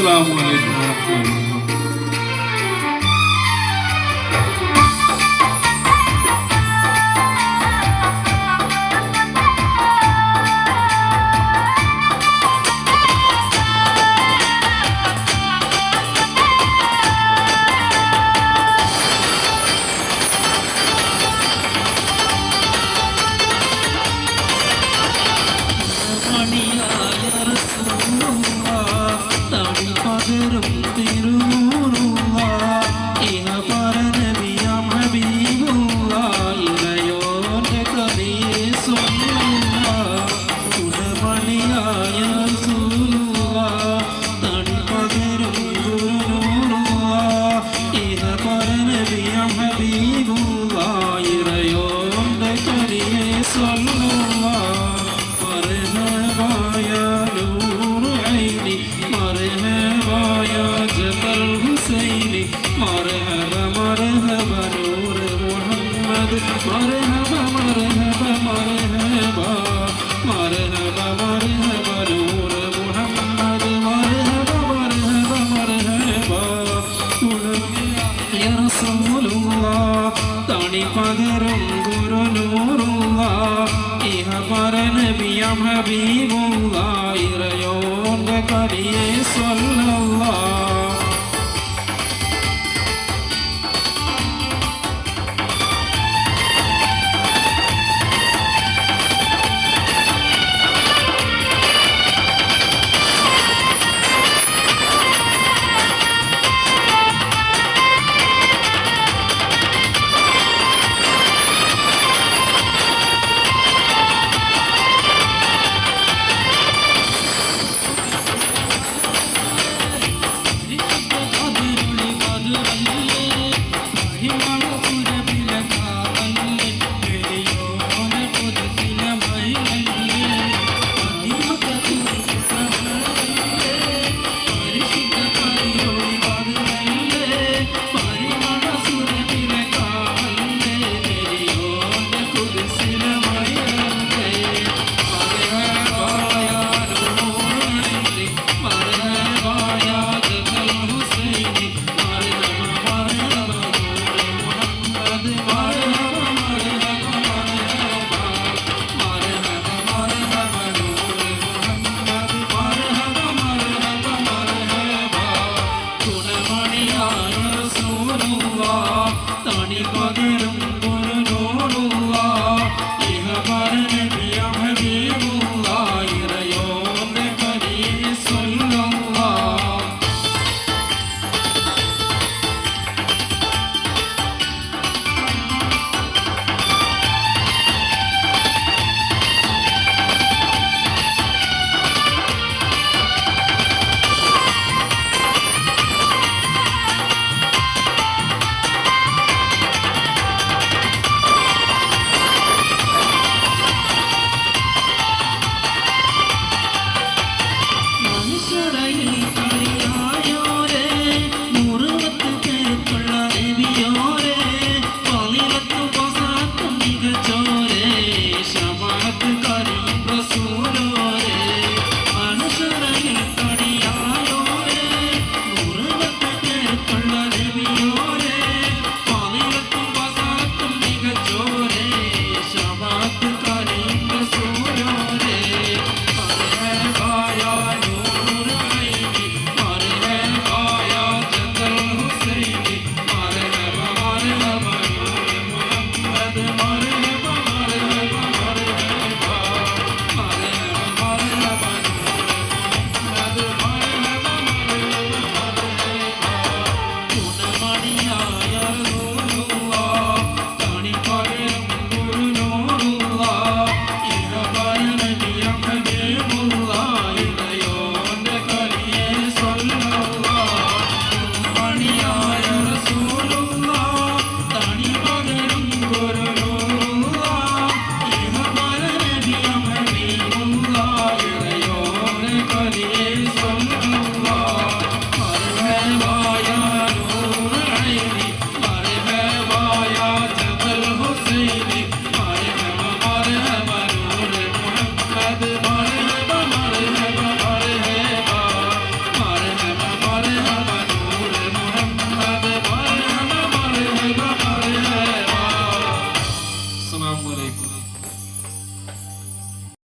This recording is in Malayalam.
আসসালামু আলাইকুম। പകരും ഗുരുനൂറുള്ള ഇഹ പരനബിയം ഹബീബുള്ള ഇറയോന്റെ കരിയേ സ്വല്ല money is from